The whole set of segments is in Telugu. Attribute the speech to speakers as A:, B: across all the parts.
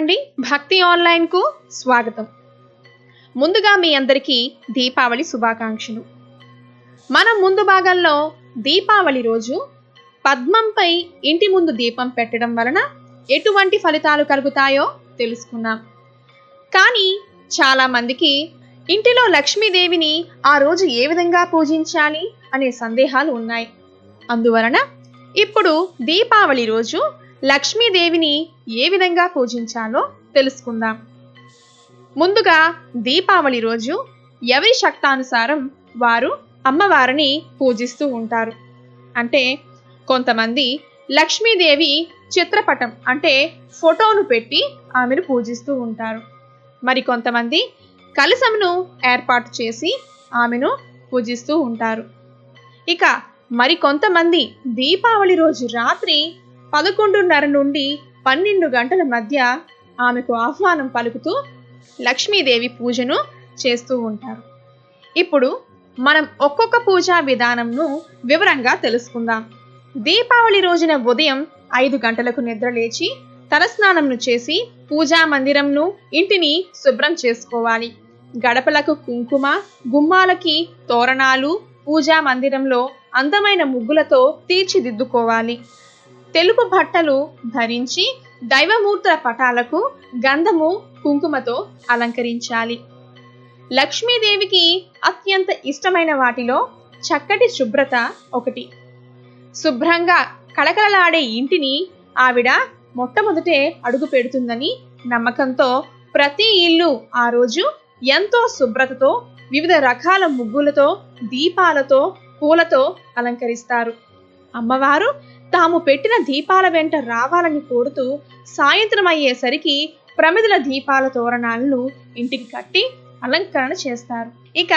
A: అండి భక్తి ఆన్లైన్కు స్వాగతం. ముందుగా మీ అందరికీ దీపావళి శుభాకాంక్షలు. మనం ముందు భాగంలో దీపావళి రోజు పద్మంపై ఇంటి ముందు దీపం పెట్టడం వలన ఎటువంటి ఫలితాలు కలుగుతాయో తెలుసుకున్నాం కానీ చాలామందికి ఇంటిలో లక్ష్మీదేవిని ఆ రోజు ఏ విధంగా పూజించాలి అనే సందేహాలు ఉన్నాయి. అందువలన ఇప్పుడు దీపావళి రోజు లక్ష్మీదేవిని ఏ విధంగా పూజించాలో తెలుసుకుందాం. ముందుగా దీపావళి రోజు ఎవరి శక్తానుసారం వారు అమ్మవారిని పూజిస్తూ ఉంటారు. అంటే కొంతమంది లక్ష్మీదేవి చిత్రపటం అంటే ఫోటోను పెట్టి ఆమెను పూజిస్తూ ఉంటారు. మరి కొంతమంది కలశమును ఏర్పాటు చేసి ఆమెను పూజిస్తూ ఉంటారు. ఇక మరి కొంతమంది దీపావళి రోజు రాత్రి పదకొండున్నర నుండి పన్నెండు గంటల మధ్య ఆమెకు ఆహ్వానం పలుకుతూ లక్ష్మీదేవి పూజను చేస్తూ ఉంటారు. ఇప్పుడు మనం ఒక్కొక్క పూజా విధానంను వివరంగా తెలుసుకుందాం. దీపావళి రోజున ఉదయం ఐదు గంటలకు నిద్రలేచి తలస్నానంను చేసి పూజా మందిరంను ఇంటిని శుభ్రం చేసుకోవాలి. గడపలకు కుంకుమ గుమ్మాలకి తోరణాలు పూజా మందిరంలో అందమైన ముగ్గులతో తీర్చిదిద్దుకోవాలి. తెలుపు బట్టలు ధరించి దైవమూర్తుల పటాలకు గంధము కుంకుమతో అలంకరించాలి. లక్ష్మీదేవికి అత్యంత ఇష్టమైన వాటిలో చక్కటి శుభ్రత ఒకటి. శుభ్రంగా కళకళలాడే ఇంటిని ఆవిడ మొట్టమొదటే అడుగు పెడుతుందని నమ్మకంతో ప్రతి ఇల్లు ఆ రోజు ఎంతో శుభ్రతతో వివిధ రకాల ముగ్గులతో దీపాలతో పూలతో అలంకరిస్తారు. అమ్మవారు తాము పెట్టిన దీపాల వెంట రావాలని కోరుతూ సాయంత్రం అయ్యేసరికి ప్రమిదల దీపాల తోరణాలను ఇంటికి కట్టి అలంకరణ చేస్తారు. ఇక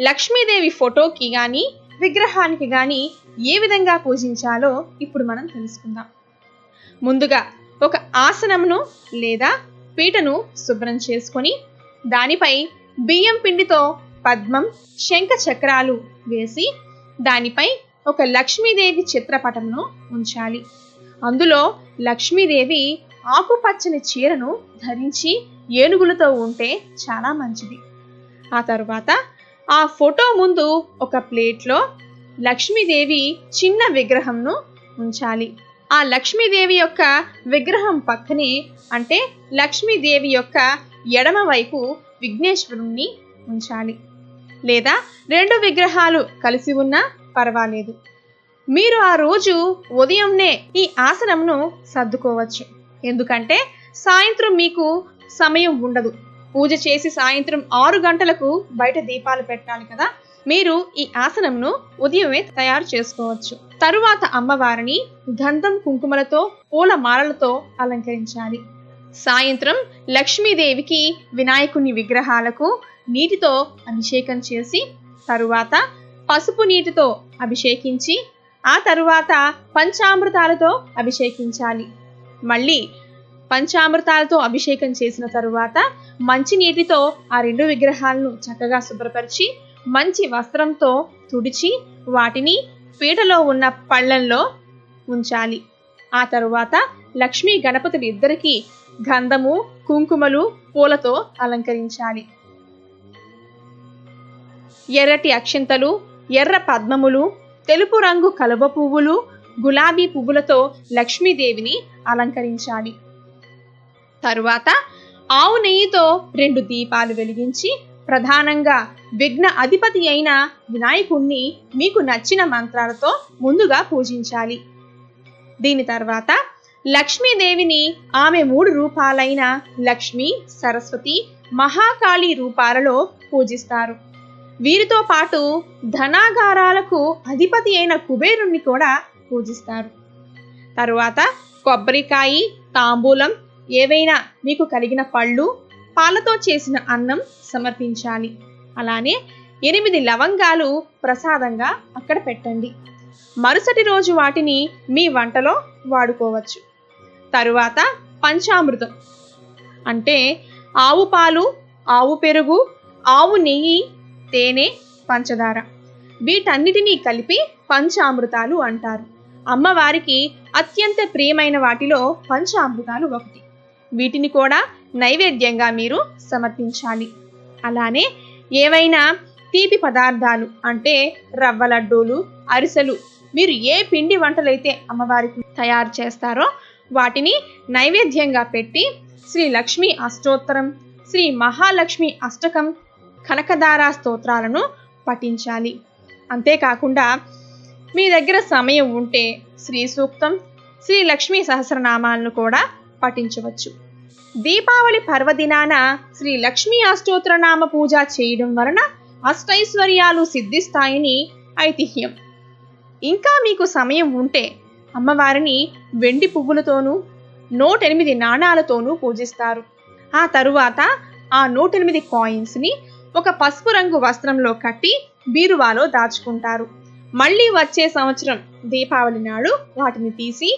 A: లక్ష్మీదేవి ఫోటోకి గాని విగ్రహానికి గాని ఏ విధంగా పూజించాలో ఇప్పుడు మనం తెలుసుకుందాం. ముందుగా ఒక ఆసనమును లేదా పీటను శుభ్రం చేసుకొని దానిపై బియ్యం పిండితో పద్మం శంఖ చక్రాలు వేసి దానిపై ఒక లక్ష్మీదేవి చిత్రపటంను ఉంచాలి. అందులో లక్ష్మీదేవి ఆకుపచ్చని చీరను ధరించి ఏనుగులతో ఉంటే చాలా మంచిది. ఆ తరువాత ఆ ఫోటో ముందు ఒక ప్లేట్లో లక్ష్మీదేవి చిన్న విగ్రహంను ఉంచాలి. ఆ లక్ష్మీదేవి యొక్క విగ్రహం పక్కనే అంటే లక్ష్మీదేవి యొక్క ఎడమ వైపు విఘ్నేశ్వరుణ్ణి ఉంచాలి. లేదా రెండు విగ్రహాలు కలిసి ఉన్నా పర్వాలేదు. మీరు ఆ రోజు ఉదయంనే ఈ ఆసనంను సర్దుకోవచ్చు. ఎందుకంటే సాయంత్రం మీకు సమయం ఉండదు. పూజ చేసి సాయంత్రం ఆరు గంటలకు బయట దీపాలు పెట్టాలి కదా? మీరు ఈ ఆసనంను ఉదయమే తయారు చేసుకోవచ్చు. తరువాత అమ్మవారిని గంధం కుంకుమలతో పూల మాలలతో అలంకరించాలి. సాయంత్రం లక్ష్మీదేవికి వినాయకుని విగ్రహాలకు నీటితో అభిషేకం చేసి తరువాత పసుపు నీటితో అభిషేకించి ఆ తరువాత పంచామృతాలతో అభిషేకించాలి. మళ్ళీ పంచామృతాలతో అభిషేకం చేసిన తరువాత మంచి నీటితో ఆ రెండు విగ్రహాలను చక్కగా శుభ్రపరిచి మంచి వస్త్రంతో తుడిచి వాటిని పీటలో ఉన్న పళ్ళంలో ఉంచాలి. ఆ తరువాత లక్ష్మీ గణపతులు ఇద్దరికీ గంధము కుంకుమలు పూలతో అలంకరించాలి. ఎర్రటి అక్షింతలు ఎర్ర పద్మములు తెలుపు రంగు కలువ పువ్వులు గులాబీ పువ్వులతో లక్ష్మీదేవిని అలంకరించాలి. తరువాత ఆవు నెయ్యితో రెండు దీపాలు వెలిగించి ప్రధానంగా విఘ్న అధిపతి అయిన వినాయకుణ్ణి మీకు నచ్చిన మంత్రాలతో ముందుగా పూజించాలి. దీని తర్వాత లక్ష్మీదేవిని ఆమె మూడు రూపాలైన లక్ష్మి సరస్వతి మహాకాళి రూపాలలో పూజిస్తారు. వీరితో పాటు ధనాగారాలకు అధిపతి అయిన కుబేరుణ్ణి కూడా పూజిస్తారు. తరువాత కొబ్బరికాయ తాంబూలం ఏవైనా మీకు కలిగిన పళ్ళు పాలతో చేసిన అన్నం సమర్పించాలి. అలానే ఎనిమిది లవంగాలు ప్రసాదంగా అక్కడ పెట్టండి. మరుసటి రోజు వాటిని మీ వంటలో వాడుకోవచ్చు. తరువాత పంచామృతం. అంటే ఆవు పాలు ఆవు పెరుగు ఆవు నెయ్యి తేనె పంచదార. వీటన్నిటినీ కలిపి పంచామృతాలు అంటారు. అమ్మవారికి అత్యంత ప్రియమైన వాటిలో పంచామృతాలు ఒకటి. వీటిని కూడా నైవేద్యంగా మీరు సమర్పించాలి. అలానే ఏవైనా తీపి పదార్థాలు అంటే రవ్వ లడ్డూలు అరిసెలు మీరు ఏ పిండి వంటలైతే అమ్మవారికి తయారు చేస్తారో వాటిని నైవేద్యంగా పెట్టి శ్రీ లక్ష్మి అష్టోత్తరం శ్రీ మహాలక్ష్మి అష్టకం కనకదార స్తోత్రాలను పఠించాలి. అంతేకాకుండా మీ దగ్గర సమయం ఉంటే శ్రీ సూక్తం శ్రీ లక్ష్మీ సహస్రనామాలను కూడా పఠించవచ్చు. దీపావళి పర్వదినాన శ్రీ లక్ష్మీ అష్టోత్తరనామ పూజ చేయడం వలన అష్టైశ్వర్యాలు సిద్ధిస్తాయని ఐతిహ్యం. ఇంకా మీకు సమయం ఉంటే అమ్మవారిని వెండి పువ్వులతోనూ నూటెనిమిది నాణాలతోనూ పూజిస్తారు. ఆ తరువాత ఆ నూటెనిమిది కాయిన్స్ని ఒక పసుపు రంగు వస్త్రంలో కట్టి బీరువాలో దాచుకుంటారు. మళ్ళీ వచ్చే సంవత్సరం దీపావళి నాడు వాటిని తీసి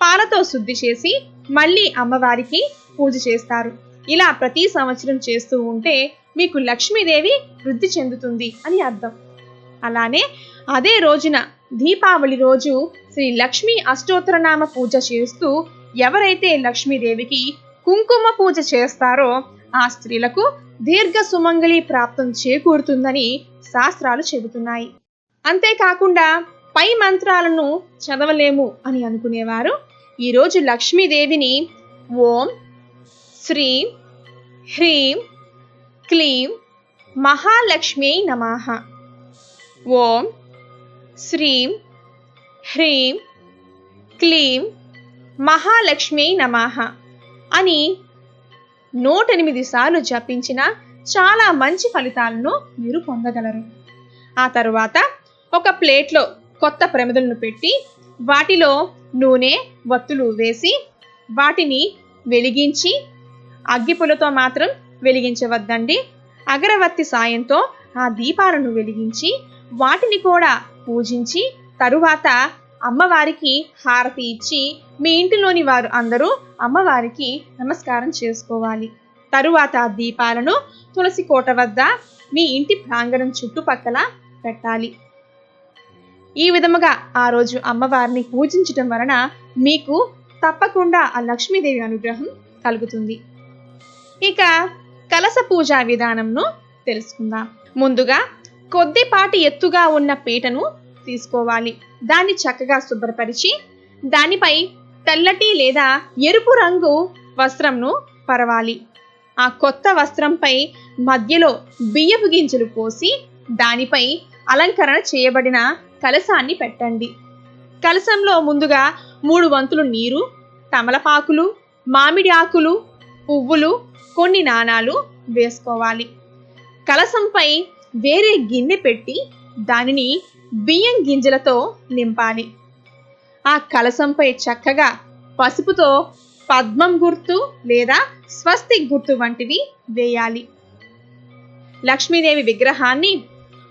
A: పాలతో శుద్ధి చేసి మళ్ళీ అమ్మవారికి పూజ చేస్తారు. ఇలా ప్రతి సంవత్సరం చేస్తూ ఉంటే మీకు లక్ష్మీదేవి వృద్ధి చెందుతుంది అని అర్థం. అలానే అదే రోజున దీపావళి రోజు శ్రీ లక్ష్మీ అష్టోత్తరనామ పూజ చేస్తూ ఎవరైతే లక్ష్మీదేవికి కుంకుమ పూజ చేస్తారో ఆ స్త్రీలకు దీర్ఘ సుమంగళి ప్రాప్తం చేకూరుతుందని శాస్త్రాలు చెబుతున్నాయి. అంతేకాకుండా పై మంత్రాలను చదవలేము అని అనుకునేవారు. ఈరోజు లక్ష్మీదేవిని ఓం శ్రీం హ్రీం క్లీం మహాలక్ష్మీ నమాహ ఓం శ్రీం హ్రీం క్లీం మహాలక్ష్మీ నమః అని నూటెనిమిది సార్లు జపించిన చాలా మంచి ఫలితాలను మీరు పొందగలరు. ఆ తరువాత ఒక ప్లేట్లో కొత్త ప్రమిదలను పెట్టి వాటిలో నూనె వత్తులు వేసి వాటిని వెలిగించి అగ్గిపులతో మాత్రం వెలిగించవద్దండి. అగరవత్తి సాయంతో ఆ దీపాలను వెలిగించి వాటిని కూడా పూజించి తరువాత అమ్మవారికి హారతి ఇచ్చి మీ ఇంటిలోని వారు అందరూ అమ్మవారికి నమస్కారం చేసుకోవాలి. తరువాత ఆ దీపాలను తులసి కోట వద్ద మీ ఇంటి ప్రాంగణం చుట్టుపక్కల పెట్టాలి. ఈ విధముగా ఆ రోజు అమ్మవారిని పూజించటం వలన మీకు తప్పకుండా ఆ లక్ష్మీదేవి అనుగ్రహం కలుగుతుంది. ఇక కలస పూజా విధానంను తెలుసుకుందాం. ముందుగా కొద్దిపాటి ఎత్తుగా ఉన్న పీటను తీసుకోవాలి. దాన్ని చక్కగా శుభ్రపరిచి దానిపై తెల్లటి లేదా ఎరుపు రంగు వస్త్రంను పరవాలి. ఆ కొత్త వస్త్రంపై మధ్యలో బియ్యపు గింజలు పోసి దానిపై అలంకరణ చేయబడిన కలసాన్ని పెట్టండి. కలసంలో ముందుగా మూడు వంతులు నీరు తమలపాకులు మామిడి ఆకులు పువ్వులు కొన్ని నాణాలు వేసుకోవాలి. కలసంపై వేరే గిన్నె పెట్టి దానిని బియ్యం గింజలతో నింపాలి. ఆ కలసంపై చక్కగా పసుపుతో పద్మం గుర్తు లేదా స్వస్తి గుర్తు వంటివి వేయాలి. లక్ష్మీదేవి విగ్రహాన్ని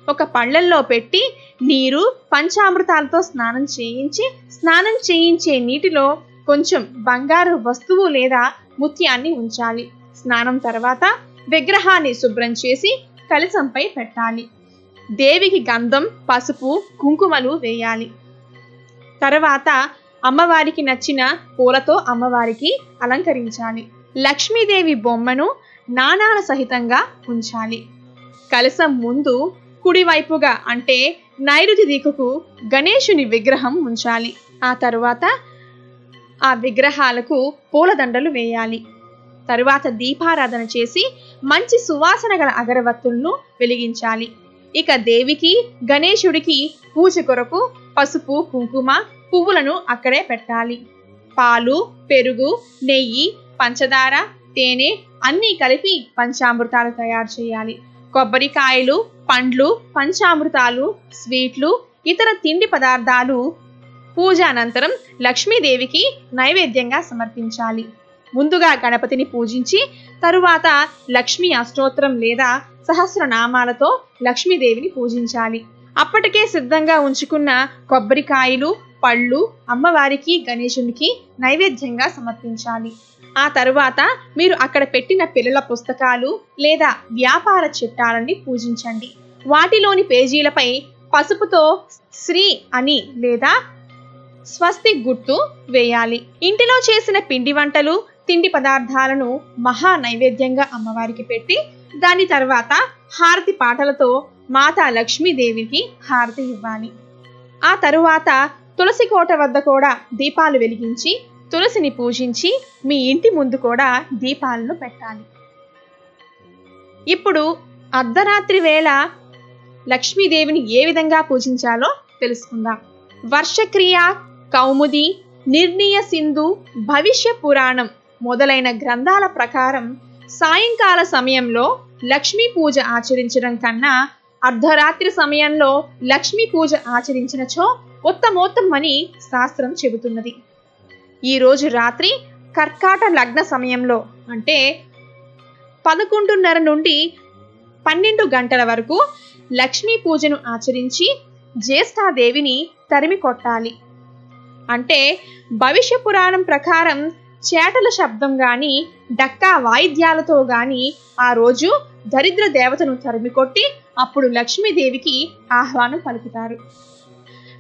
A: ఒక పళ్ళల్లో పెట్టి నీరు పంచామృతాలతో స్నానం చేయించి స్నానం చేయించే నీటిలో కొంచెం బంగారు వస్తువు లేదా ముత్యాన్ని ఉంచాలి. స్నానం తర్వాత విగ్రహాన్ని శుభ్రం చేసి కలసంపై పెట్టాలి. దేవికి గంధం పసుపు కుంకుమలు వేయాలి. తర్వాత అమ్మవారికి నచ్చిన పూలతో అమ్మవారికి అలంకరించాలి. లక్ష్మీదేవి బొమ్మను నాణాల సహితంగా ఉంచాలి. కలసం ముందు కుడివైపుగా అంటే నైరుతి దిక్కుకు గణేశుని విగ్రహం ఉంచాలి. ఆ తరువాత ఆ విగ్రహాలకు పూలదండలు వేయాలి. తరువాత దీపారాధన చేసి మంచి సువాసన గల అగరవత్తులను వెలిగించాలి. ఇక దేవికి గణేశుడికి పూజ కొరకు పసుపు కుంకుమ పువ్వులను అక్కడే పెట్టాలి. పాలు పెరుగు నెయ్యి పంచదార తేనె అన్నీ కలిపి పంచామృతాలు తయారు చేయాలి. కొబ్బరికాయలు పండ్లు పంచామృతాలు స్వీట్లు ఇతర తిండి పదార్థాలు పూజ అనంతరం లక్ష్మీదేవికి నైవేద్యంగా సమర్పించాలి. ముందుగా గణపతిని పూజించి తరువాత లక్ష్మీ అష్టోత్తరం లేదా సహస్రనామాలతో లక్ష్మీదేవిని పూజించాలి. అప్పటికే సిద్ధంగా ఉంచుకున్న కొబ్బరికాయలు పళ్ళు అమ్మవారికి గణేశునికి నైవేద్యంగా సమర్పించాలి. ఆ తరువాత మీరు అక్కడ పెట్టిన పిల్లల పుస్తకాలు లేదా వ్యాపార చిట్టాలని పూజించండి. వాటిలోని పేజీలపై పసుపుతో శ్రీ అని లేదా స్వస్తి గుర్తు వేయాలి. ఇంటిలో చేసిన పిండి వంటలు తిండి పదార్థాలను మహా నైవేద్యంగా అమ్మవారికి పెట్టి దాని తర్వాత హారతి పాటలతో మాతా లక్ష్మీదేవికి హారతి ఇవ్వాలి. ఆ తరువాత తులసి కోట వద్ద కూడా దీపాలు వెలిగించి తులసిని పూజించి మీ ఇంటి ముందు కూడా దీపాలను పెట్టాలి. ఇప్పుడు అర్ధరాత్రి వేళ లక్ష్మీదేవిని ఏ విధంగా పూజించాలో తెలుసుకుందాం. వర్షక్రియ కౌముది నిర్ణయ సింధు భవిష్య పురాణం మొదలైన గ్రంథాల ప్రకారం సాయంకాల సమయంలో లక్ష్మీ పూజ ఆచరించడం కన్నా అర్ధరాత్రి సమయంలో లక్ష్మీ పూజ ఆచరించినచో ఉత్తమోత్తమని శాస్త్రం చెబుతున్నది. ఈరోజు రాత్రి కర్కాట లగ్న సమయంలో అంటే పదకొండున్నర నుండి పన్నెండు గంటల వరకు లక్ష్మీ పూజను ఆచరించి జ్యేష్ఠాదేవిని తరిమి కొట్టాలి అంటే భవిష్య పురాణం ప్రకారం చేటల శబ్దం గాని డక్కా వాయిద్యాలతో గాని ఆ రోజు దరిద్ర దేవతను తరిమికొట్టి అప్పుడు లక్ష్మీదేవికి ఆహ్వానం పలుకుతారు.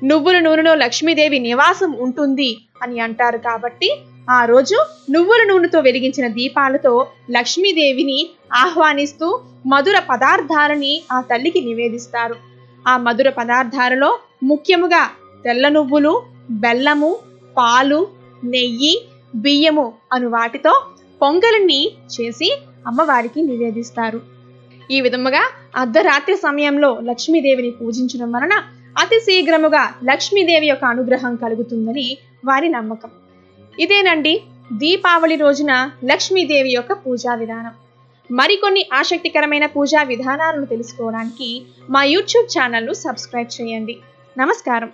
A: నువ్వుల నూనెలో లక్ష్మీదేవి నివాసం ఉంటుంది అని అంటారు కాబట్టి ఆ రోజు నువ్వుల నూనెతో వెలిగించిన దీపాలతో లక్ష్మీదేవిని ఆహ్వానిస్తూ మధుర పదార్థాలని ఆ తల్లికి నివేదిస్తారు. ఆ మధుర పదార్థాలలో ముఖ్యముగా తెల్ల నువ్వులు బెల్లము పాలు నెయ్యి బియ్యము అను వాటితో పొంగలిని చేసి అమ్మవారికి నివేదిస్తారు. ఈ విధముగా అర్ధరాత్రి సమయంలో లక్ష్మీదేవిని పూజించడం వలన అతి శీఘ్రముగా లక్ష్మీదేవి యొక్క అనుగ్రహం కలుగుతుందని వారి నమ్మకం. ఇదేనండి దీపావళి రోజున లక్ష్మీదేవి యొక్క పూజా విధానం. మరికొన్ని ఆసక్తికరమైన పూజా విధానాలను తెలుసుకోవడానికి మా యూట్యూబ్ ఛానల్ను సబ్స్క్రైబ్ చేయండి. నమస్కారం.